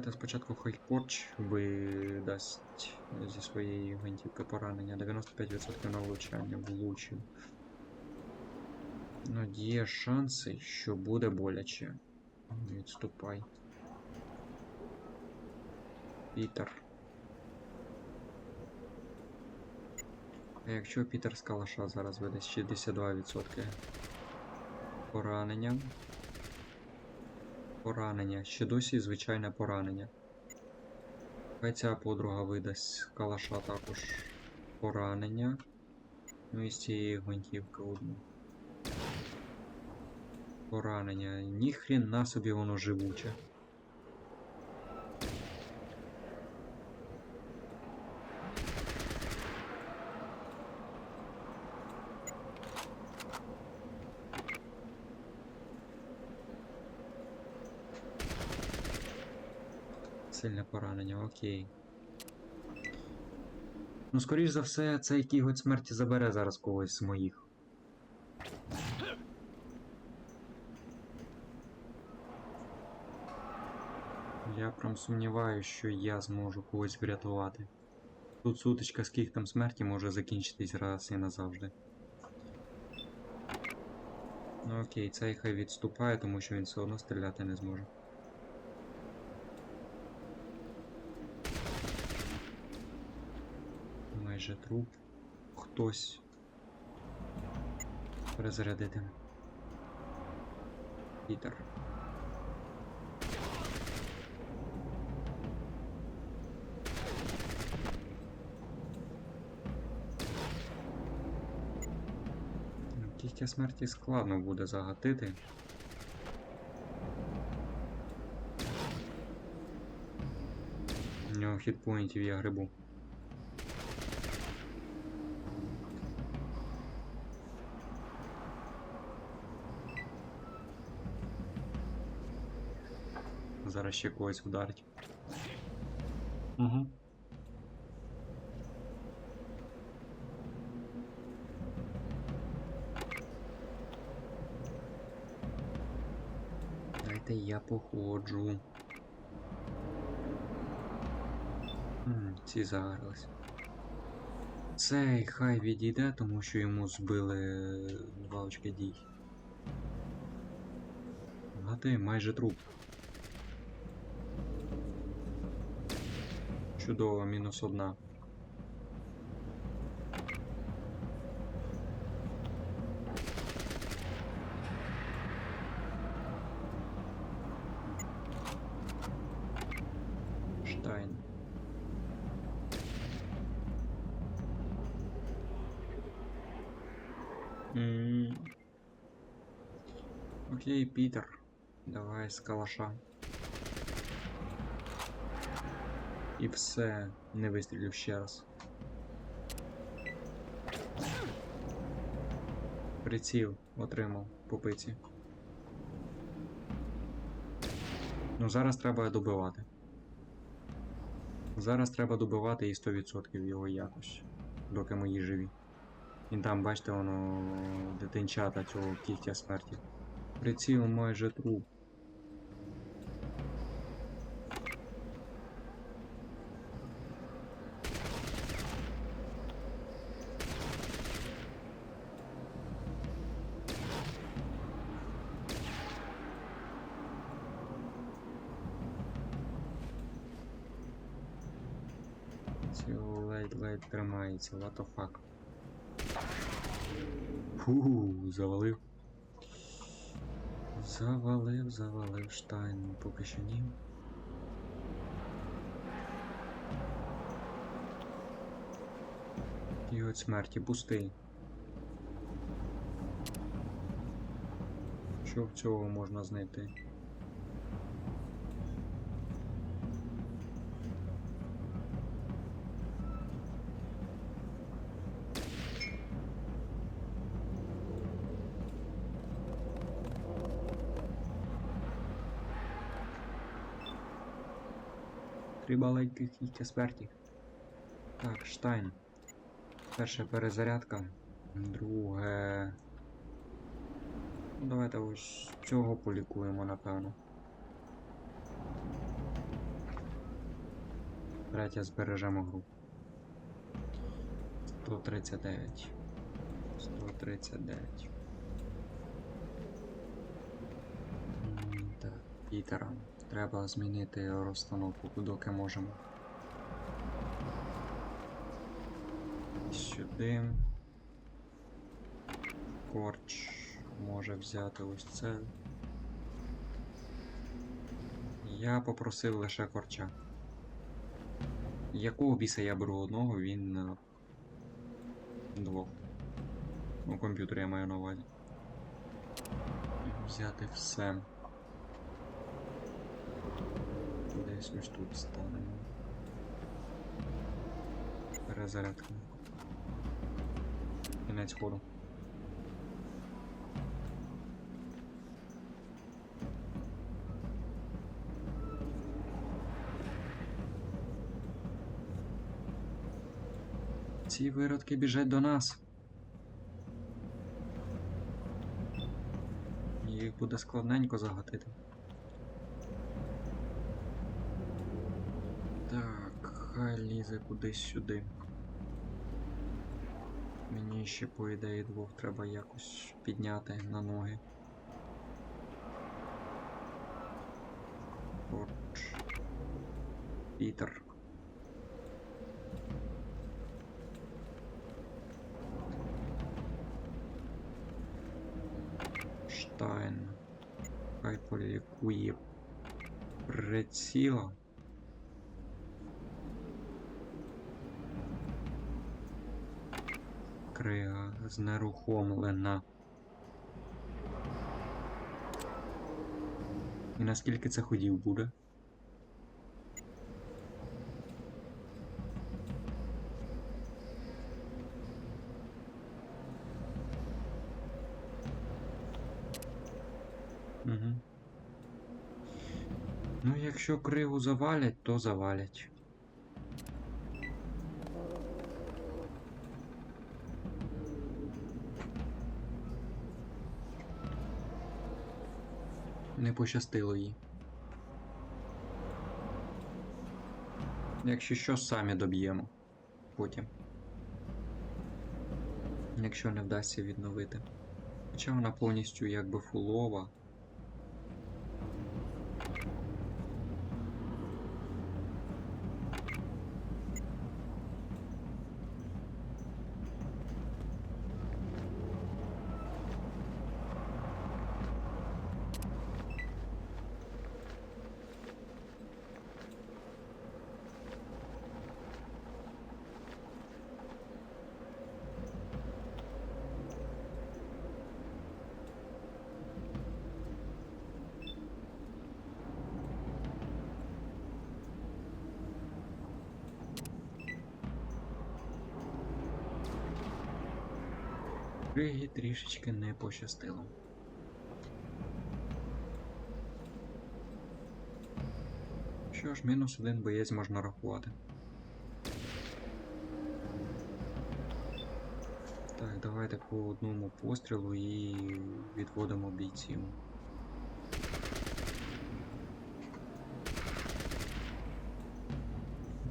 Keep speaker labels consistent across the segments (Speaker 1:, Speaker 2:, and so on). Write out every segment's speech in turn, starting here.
Speaker 1: Давайте спочатку хай корч видасть зі своєї гвинтівки поранення. 95% на влучання влучив. Ну, є шанси, що буде боляче. Відступай. Пітер. А якщо Пітер з калаша зараз видасть 62% поранення. Поранення. Ще досі звичайне поранення. Хай ця подруга видасть калаша також поранення. Ну і з цієї гвинтівки одну. Поранення. Ніхрена собі воно живуче. Поранення, окей. Ну, скоріш за все, цей кіготь смерті забере зараз когось з моїх. Я прям сумніваюся, що я зможу когось врятувати. Тут сутичка з кігтем смерті може закінчитись раз і назавжди. Ну окей, цей хай відступає, тому що він все одно стріляти не зможе. Майже труп. Хтось. Перезарядити. Пітер. Кігтя смерті складно буде загатити. У нього хітпоінтів я грибу. Зараз ще когось вдарить. Угу. Дайте я походжу. М, ці загрались. Цей хай відійде, тому що йому збили два очки дій. А ти майже труп. Чудово, мінус одна. Штайн. Окей, Пітер. Давай з калаша. І все, не вистрілив ще раз. Приціл отримав по пиці. Ну зараз треба добивати. Зараз треба добивати і 100% його якось, доки мої живі. І там, бачите, воно дитинчата цього кігтя смерті. Приціл майже труп. Ледь-ледь тримається, what the fuck. Фу, завалив. Завалив, завалив Штайн, поки що ні. І от смерті пустий. Що в цього можна знайти? Маленьких кілька смерті. Так, Штайн. Перша перезарядка. Друге. Ну, давайте ось цього полікуємо, напевно. Третє збережемо гру. 139. 139. Так, Пітера. Треба змінити розстановку, доки можемо. Сюди. Корч може взяти ось це. Я попросив лише корча. Якого біса я беру одного, він на двох. У комп'ютері я маю на увазі. Взяти все. Десь ось тут станемо. Перезарядка. Кінець ходу. Ці виродки біжать до нас. Їх буде складненько загатити. Так, хай лізе кудись сюди. Мені ще по ідеї двох треба якось підняти на ноги. Корч. Пітер. Штайн. Хай полікує приціла. Крига знерухомлена. І наскільки це ходів буде? Угу. Ну, якщо криву завалять, то завалять. Не пощастило їй. Якщо що, самі доб'ємо. Потім. Якщо не вдасться відновити. Хоча вона повністю якби фулова. Криги трішечки не пощастило. Що ж, мінус один боєць можна рахувати. Так, давайте по одному пострілу і відводимо бійців.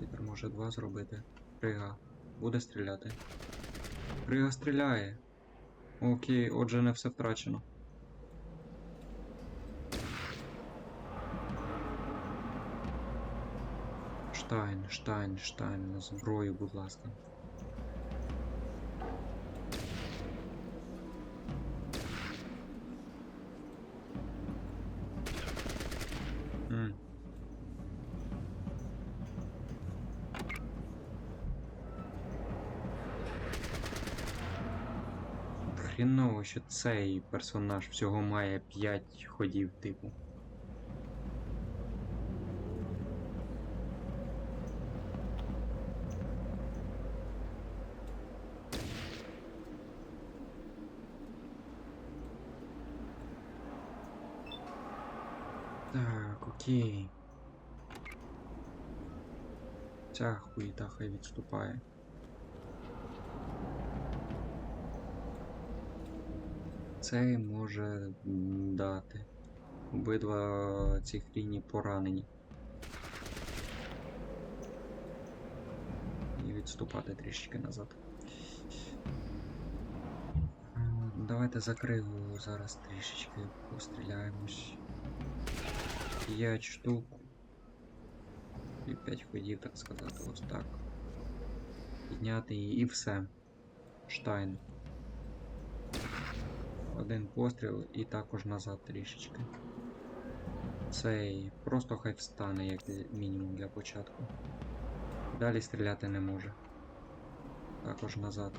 Speaker 1: Пітер може два зробити. Крига. Буде стріляти. Крига стріляє. Окей, отже, не все втрачено. Штайн, Штайн, Штайн, зброю, будь ласка. М. Хріново, що цей персонаж всього має 5 ходів, типу. Так, окей. Ця хуєта хай відступає. Цей може дати. Обидва ці хріні поранені. І відступати трішечки назад. Давайте закрию зараз трішечки постріляємось. 5 штук. І 5 ходів, так сказати, ось так. Підняти її і все. Штайн. Один постріл і також назад трішечки. Цей просто хай встане, як мінімум для початку. Далі стріляти не може. Також назад.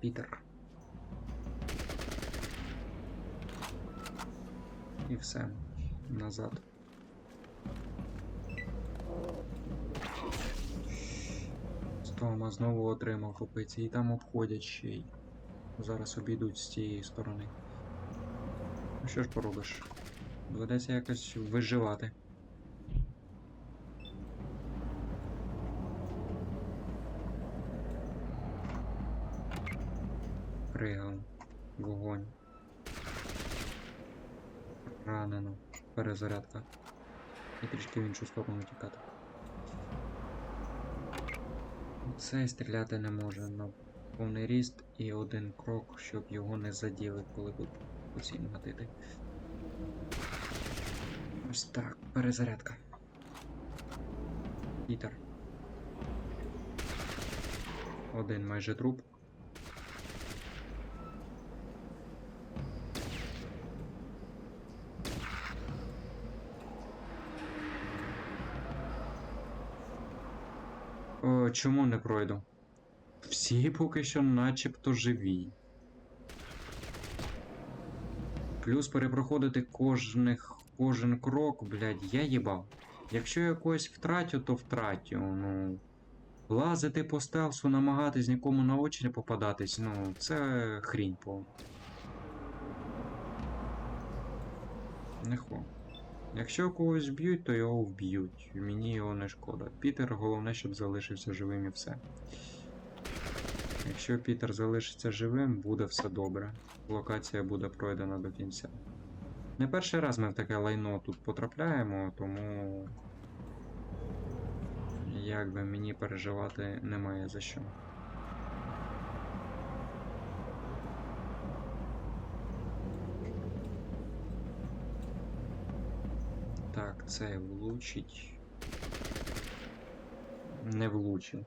Speaker 1: Пітер. І все. Назад. Знову отримав копиці і там обходять ще й. Зараз обійдуть з цієї сторони. Ну що ж поробиш? Доведеться якось виживати. Пригав. Вогонь. Ранено. Перезарядка. І трішки в іншу сторону тікати. Цей стріляти не може на повний ріст і один крок, щоб його не заділи, коли буде гатити. Ось так, перезарядка. Вітер. Один майже труп. Чому не пройду? Всі поки що начебто живі. Плюс перепроходити кожних, кожен крок, блядь, я їбав. Якщо я когось втратю, то втратю. Ну. Лазити по стелсу, намагатись нікому на очі не попадатись, ну, це хрінь повна. Не хо. Якщо когось б'ють, то його вб'ють. Мені його не шкода. Пітер головне, щоб залишився живим і все. Якщо Пітер залишиться живим, буде все добре. Локація буде пройдена до кінця. Не перший раз ми в таке лайно тут потрапляємо, тому. Як би мені переживати немає за що. Так, це влучить. Не влучив.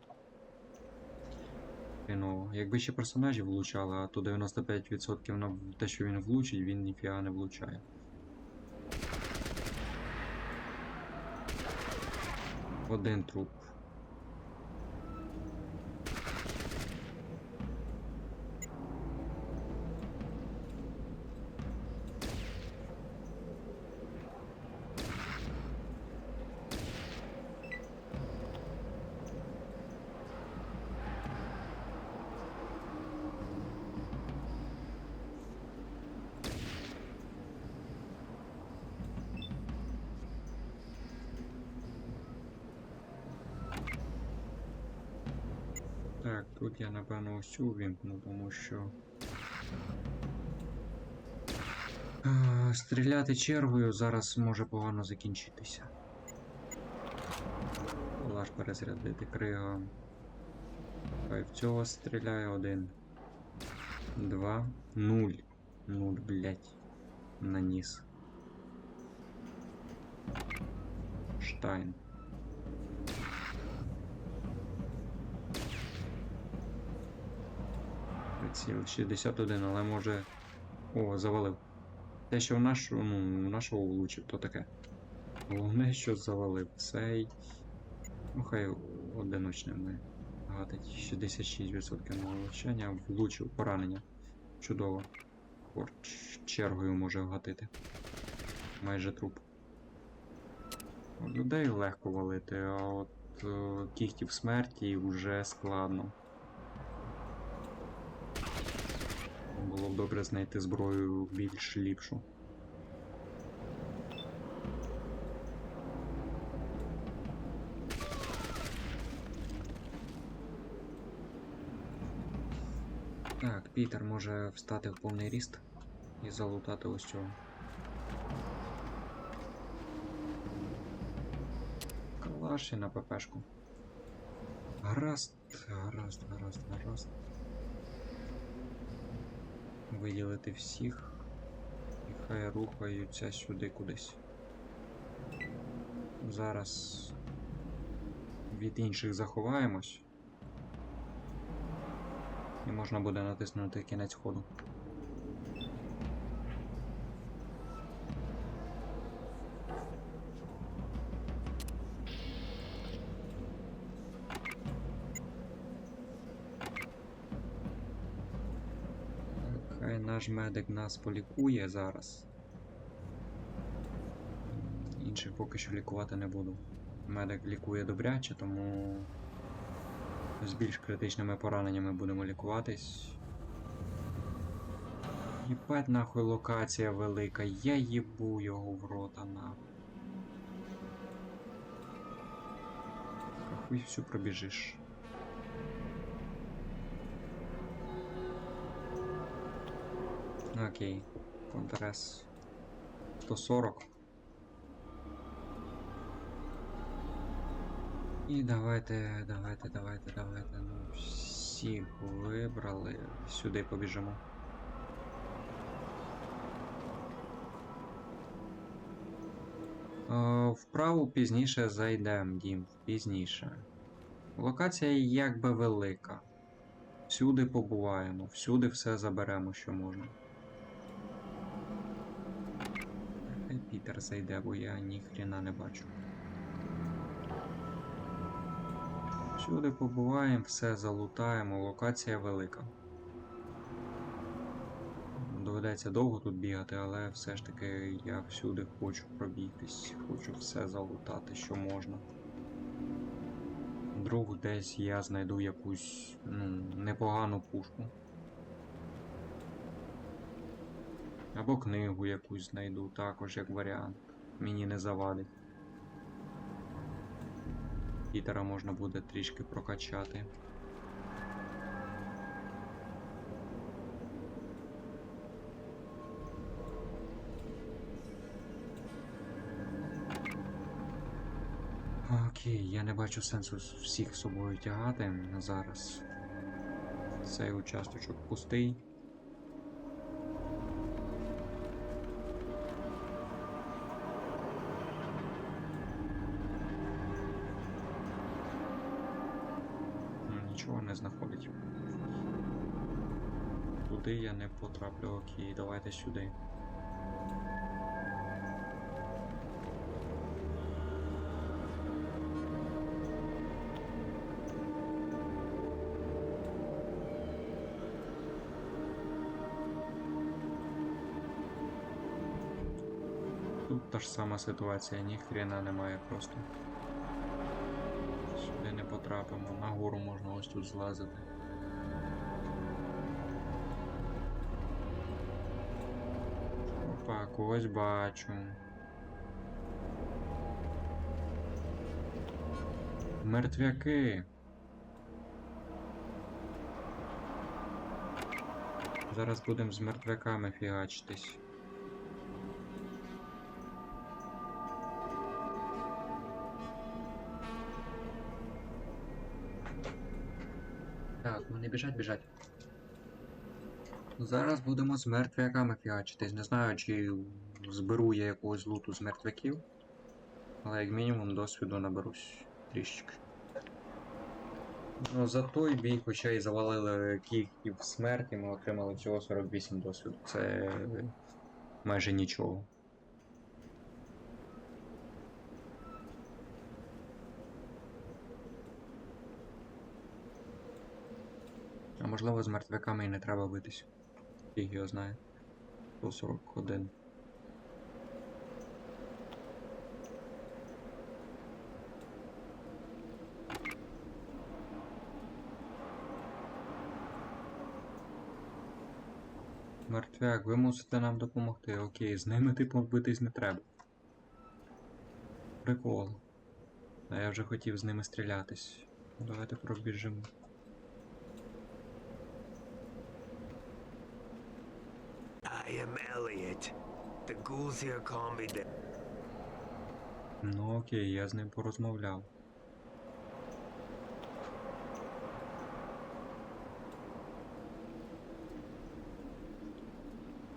Speaker 1: Ну, Якби ще персонажі влучали, а то 95% на те, що він влучить, він ніфіга не влучає. Один труп. Так, тут я напевно ось цю вімкну, тому що. А, Стріляти чергою зараз може погано закінчитися. Лаш перезарядити крига. Хай в цього стріляє один. Два. Нуль. Нуль, блять. Наніс. Штайн. Приціл 61, але може. О, завалив. Те, що в нашу, ну, в нашого влучив, то таке. Головне, що завалив цей. Ну, хай одиночним не гатить. 66% на влучив поранення. Чудово. Or чергою може вгатити. Майже труп. Людей легко валити, а от е, кіхтів смерті вже складно. Було б добре знайти зброю більш ліпшу. Так, Пітер може встати в повний ріст і залутати ось цього. старший на ППшку. Гаразд, гаразд, гаразд, гаразд. Виділити всіх. І хай рухаються сюди кудись. Зараз від інших заховаємось. І можна буде натиснути кінець ходу. Хай наш медик нас полікує зараз. Інших поки що лікувати не буду. Медик лікує добряче, тому з більш критичними пораненнями будемо лікуватись. Єбать нахуй локація велика, я їбу його в рота нахуй. Хуй всю пробіжиш. Окей, контрес 140. І давайте, давайте, давайте, давайте. Ну, всіх вибрали. Сюди побіжимо. Е, Вправо пізніше зайдемо, дім, пізніше. Локація якби велика. Всюди побуваємо, всюди все заберемо, що можна. Хай Пітер зайде, бо я ніхрена не бачу. Всюди побуваємо, все залутаємо, локація велика. Доведеться довго тут бігати, але все ж таки я всюди хочу пробігтись, хочу все залутати, що можна. Вдруг десь я знайду якусь ну, непогану пушку. Або книгу якусь знайду, також як варіант. Мені не завадить. Пітера можна буде трішки прокачати. Окей, я не бачу сенсу всіх з собою тягати зараз. Цей участочок пустий. Потраплю, окей, давайте сюди. Тут та ж сама ситуація, ні хрена немає просто. Сюди не потрапимо, нагору можна ось тут злазити. Когось бачу. Мертвяки. Зараз будемо з мертвяками фігачитись. Так, вони біжать, біжать. Зараз будемо з мертвяками фігачитись. Не знаю, чи зберу я якогось луту з мертвяків. Але як мінімум досвіду наберусь трішечки. Ну, за той бій, хоча і завалили кігів смерті, ми отримали всього 48 досвіду. Це майже нічого. А можливо з мертвяками і не треба битись. Фіг його знає. 141. Мертвяк, ви мусите нам допомогти. Окей, з ними типу битись не треба. Прикол. А я вже хотів з ними стрілятись. Давайте пробіжимо.
Speaker 2: am Elliot. The ghouls here call me the...
Speaker 1: Ну окей, я з ним порозмовляв.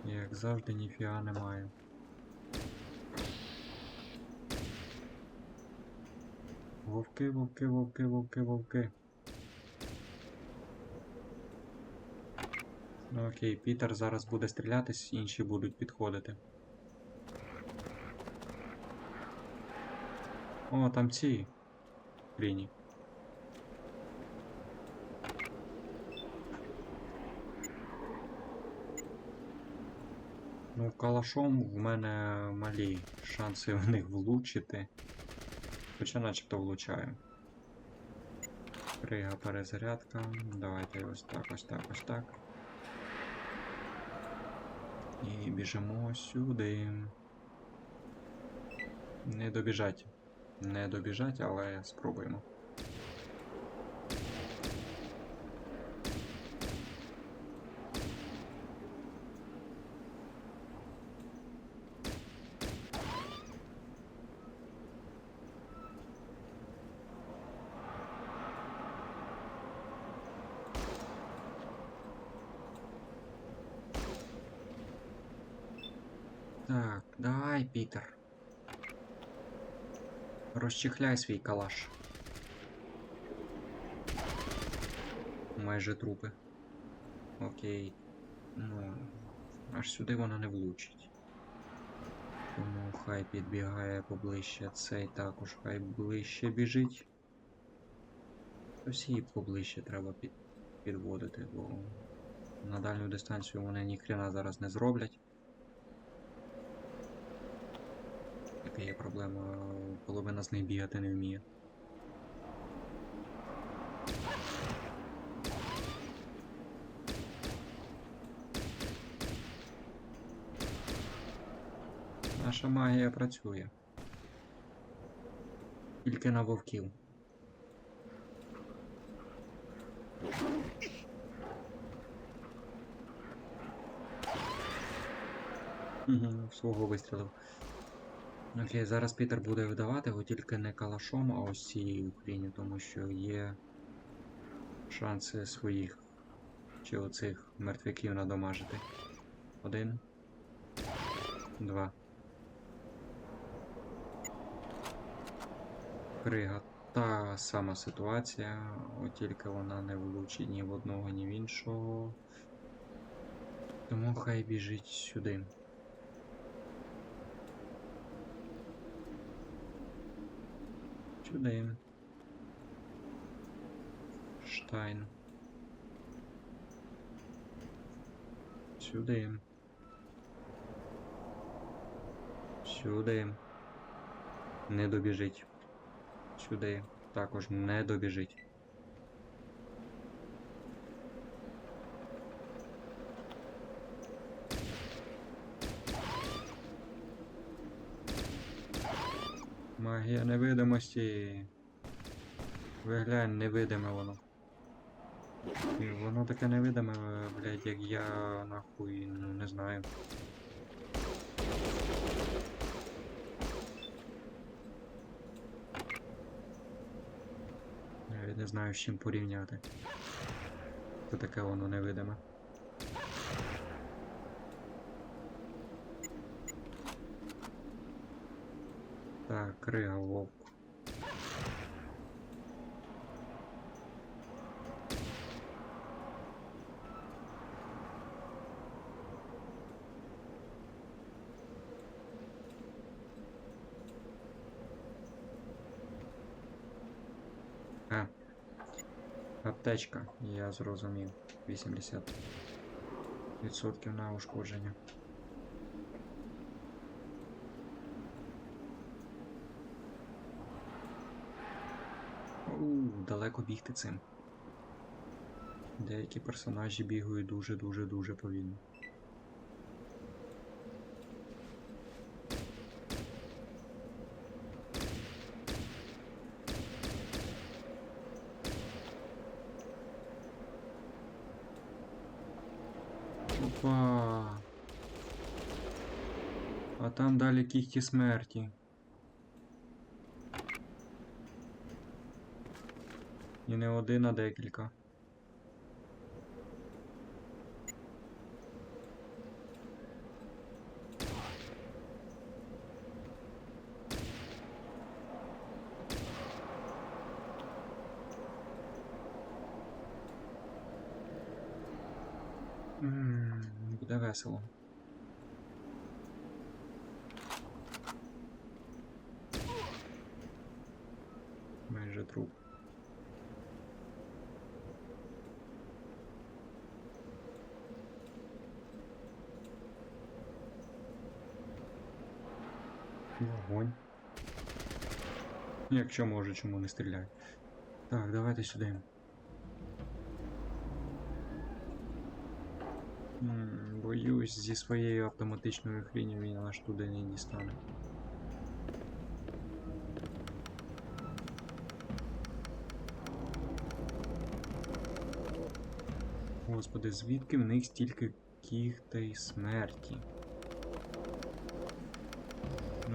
Speaker 1: Як завжди ніфіга немає. Вовки, вовки, вовки, вовки, вовки. Ну окей, Пітер зараз буде стрілятись, інші будуть підходити. О, там ці. Хріні. Ну, калашом в мене малі шанси в них влучити. Хоча начебто влучаю. Крига перезарядка. Давайте ось так, ось так, ось так. І біжимо сюди. Не добіжать. Не добіжать, але спробуємо. Так, давай, Пітер. Розчехляй свій калаш. Майже трупи. Окей. Ну, аж сюди вона не влучить. Тому хай підбігає поближче. Цей також хай ближче біжить. Її поближче треба під, підводити, бо на дальню дистанцію вони ніхрена зараз не зроблять. Така є проблема, половина з них бігати не вміє. Наша магія працює. Тільки на вовків. Свого вистрілив. Окей, зараз Пітер буде видавати його тільки не калашом, а ось цією хріню, тому що є шанси своїх чи оцих мертвяків надомажити. Один. Два. Крига. Та сама ситуація, от тільки вона не влучить ні в одного, ні в іншого. Тому хай біжить сюди. Сюди. Штайн. Сюди. Сюди. Не добіжить. Сюди. Також не добіжить. Магія невидимості. Виглянь, невидиме воно. І воно таке невидиме, блядь, як я нахуй, ну не знаю. Навіть не знаю з чим порівняти. Це таке воно невидиме. Так, крига. А. Аптечка, я зрозумів. 80% на ушкодження. Далеко бігти цим. Деякі персонажі бігають дуже-дуже-дуже повільно. Опа. А там далі кіхті смерті. І не один, а декілька. Буде весело. Майже труп. Вогонь. Якщо може, чому не стріляють. Так, давайте сюди. Боюсь, зі своєю автоматичною хрінью він аж туди не дістане. Господи, звідки в них стільки кіхтей смерті?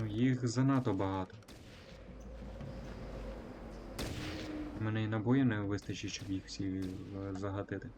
Speaker 1: Ну, їх занадто багато. У мене і набої не вистачить, щоб їх всі е, загатити.